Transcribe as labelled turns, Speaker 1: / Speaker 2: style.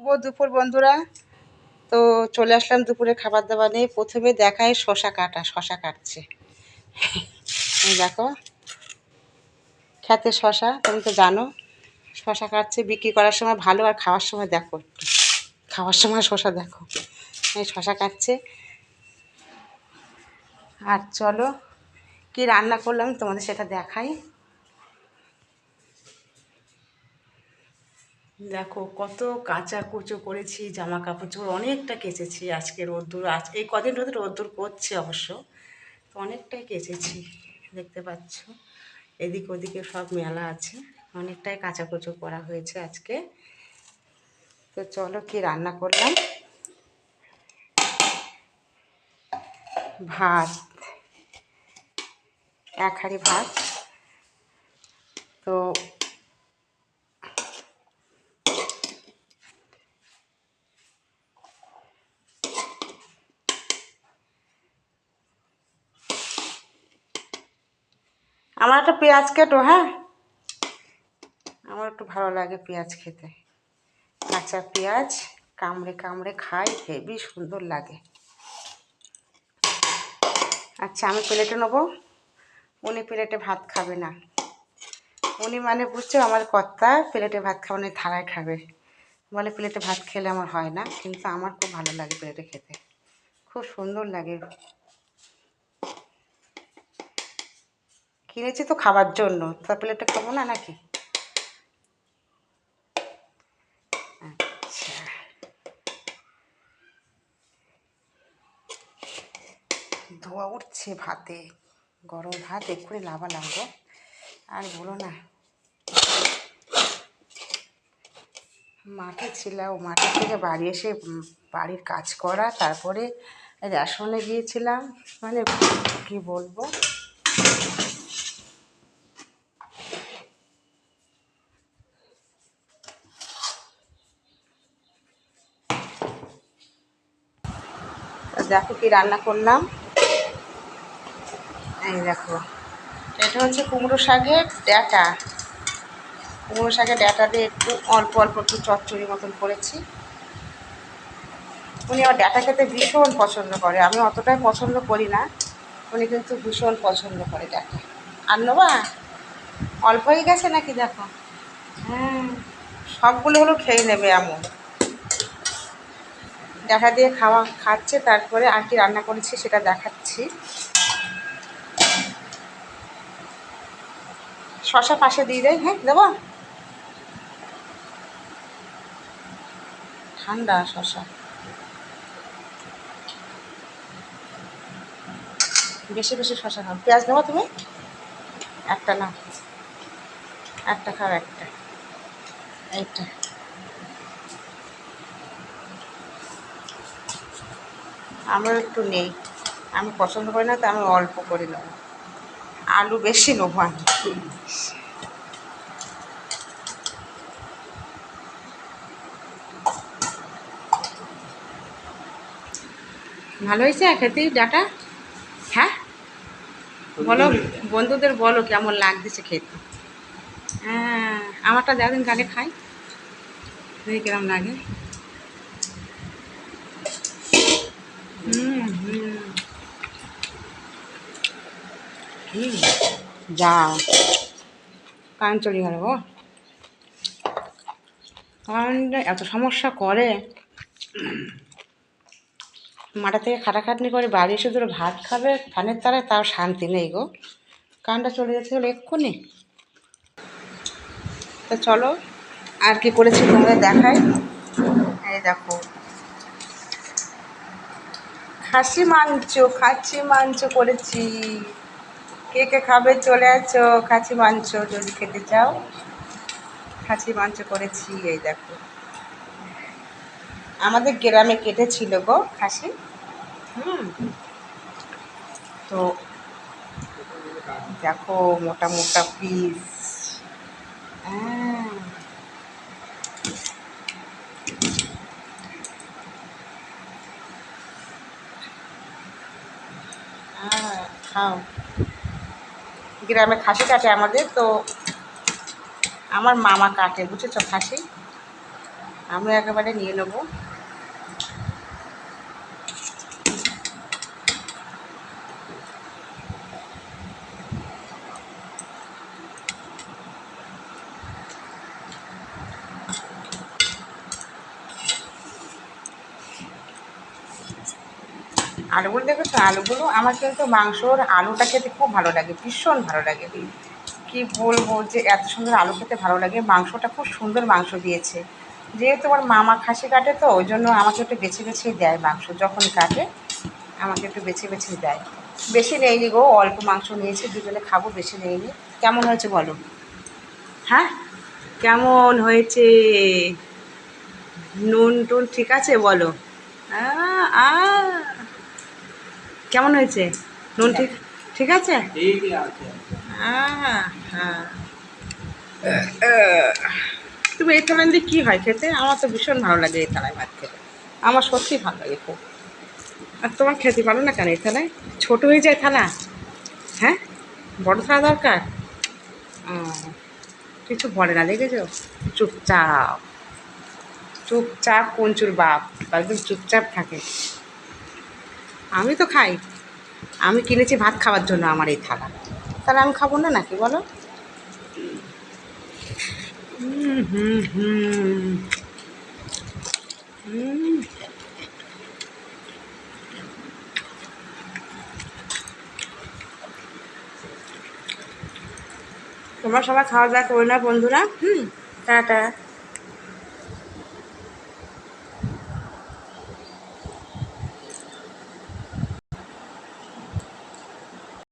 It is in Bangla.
Speaker 1: শুভ দুপুর, বন্ধুরা। তো চলে আসলাম দুপুরে খাবার দাবার নিয়ে। প্রথমে দেখায় শশা কাটা, শশা কাটছে। দেখো। খেতে শশা, তুমি তো জানো। শশা কাটছে, বিক্রি করার সময় ভালো আর খাওয়ার সময় দেখো খাওয়ার সময় শশা দেখো। এই শশা কাটছে। আর চলো, কি রান্না করলাম তোমাদের সেটা দেখাই। দেখো, কত কাঁচা কুচো করেছি জামা কাপড় চোপড় অনেকটা কেচেছি আজকে রোদ্দুর, আজ, এই কদিন রোদ রোদ্দুর করছে অবশ্য, তো অনেকটাই কেচেছি, দেখতে পাচ্ছ। এদিক ওদিকে সব মেলা আছে, অনেকটাই কাঁচা কুচো করা হয়েছে আজকে। তো চলো কি রান্না করলাম? ভাত, এক হাঁড়ি ভাত। তো আমার একটা পেঁয়াজ কেটো হ্যাঁ? আমার একটু ভালো লাগে পেঁয়াজ খেতে। কাঁচা পেঁয়াজ কামড়ে কামড়ে খাই, হেবি সুন্দর লাগে। আচ্ছা আমি প্লেটে নেব। উনি প্লেটে ভাত খাবে না। উনি মানে বুঝছ, আমার কর্তা প্লেটে ভাত খাওয়ানো থালায় খাবে। বলে, প্লেটে ভাত খেলে আমার হয় না। কিন্তু আমার খুব ভালো লাগে প্লেটে খেতে। খুব সুন্দর লাগে। কিনেছি তো খাবার জন্য। তো প্লেটটা খাব না নাকি? আচ্ছা। ধোয়া উঠছে ভাতে। গরম ভাত, এক্ষুনি লাভা লাগবো আর বলো না। মাঠে ছিলাম, মাঠে থেকে বাড়ি এসে বাড়ির কাজ করা, তারপরে রেশনে গিয়েছিলাম। মানে কি বলব? দেখো কি রান্না করলাম। এই দেখো, এটা হচ্ছে কুমড়ো শাকের ড্যাটা কুমড়ো শাকের ড্যাটা দিয়ে একটু অল্প অল্প একটু চচ্চড়ি মতন করেছি। উনি আমার ড্যাটা খেতে ভীষণ পছন্দ করে, আমি অতটাই পছন্দ করি না, উনি কিন্তু ভীষণ পছন্দ করে ড্যাটা আর নেবা অল্প হয়ে গেছে নাকি দেখো? হ্যাঁ সবগুলো হলো খেয়ে নেবে এমন দেখা দিয়ে খাওয়া, খাচ্ছে, তারপরে আর কি রান্না করেছি, সেটা দেখাচ্ছি। শশা পাশে দিয়ে দেয় হ্যাঁ দেবো? ঠান্ডা শশা। বেশি বেশি শশা খাও। পেঁয়াজ দেবো তুমি? একটা না। একটা খাও একটা। এইটা। আমার একটু নেই। আমি পছন্দ করি না, তো আমি অল্প করে নেব। আলু বেশি নেব আমি। ভালো হয়েছে খেতেই ডাটা? হ্যাঁ? বলো, বন্ধুদের বলো কেমন লাগতেছে খেতে? হ্যাঁ আমারটা দেখেন কাকে খাই। কিরম লাগে হুম হুম হুম যা কান চলে গেল গো কারেন্ট এত সমস্যা করে. মাঠা থেকে খাটাখাটনি করে বাড়ি এসে ধরো ভাত খাবে ফ্যানের তারায় তাও শান্তি নেই গো। কানটা চলে যাচ্ছে হলো এক্ষুনি। তো চলো, আর কি করেছি তোমাদের দেখাই। এই দেখো। খাসি মাংস খাসি মাংস করেছি। কে কে খাবে চলে আছো খাসি মাংস যদি খেতে চাও। খাসি মাংস করেছি, এই দেখো। আমাদের গ্রামে কেটেছিল গো খাসি। হুম। তো দেখো মোটা মোটা পিস। হ্যাঁ খাও গ্রামে খাসি কাটে আমাদের তো আমার মামা কাটে বুঝেছ খাসি? আমি একেবারে নিয়ে নেব। আলুগুলো দেখেছ আলুগুলো আমার কিন্তু মাংসর আলুটা খেতে খুব ভালো লাগে, ভীষণ ভালো লাগে। কি বলব যে এত সুন্দর আলু খেতে ভালো লাগে, মাংসটা খুব সুন্দর মাংস দিয়েছে। যেহেতু আমার মামা খাসি কাটে তো, ওই জন্য আমাকে একটু বেছে বেছেই দেয় মাংস, যখন কাটে আমাকে একটু বেছে বেছে দেয়। বেশি নেইনি গো, অল্প মাংস নিয়েছি, দুজনে খাব, বেশি নেইনি। কেমন হয়েছে বলো? হ্যাঁ? কেমন হয়েছে? নুন টুন ঠিক আছে বলো? আ। কেমন হয়েছে? নুন ঠিক ঠিক আছে? হ্যাঁ। তুমি এই থালায় দিয়ে কী হয় খেতে? আমার তো ভীষণ ভালো লাগে এই থালায় ভাত খেতে। আমার সত্যি ভালো লাগে খুব। আর তোমার খেতে পারো না কেন এই থালায়? ছোটো হয়ে যায় থালা। হ্যাঁ? বড় থালা দরকার? কিছু বলে না দেখেছ? চুপচাপ। চুপচাপ কঞ্চুর বাপ। একদম চুপচাপ থাকে। আমি তো খাই। আমি কিনেছি ভাত খাওয়ার জন্য আমার এই থালা। তাহলে আমি খাব না নাকি বলো? তোমরা সবাই খাওয়া দাওয়া করে না বন্ধুরা? হুম, টাটা।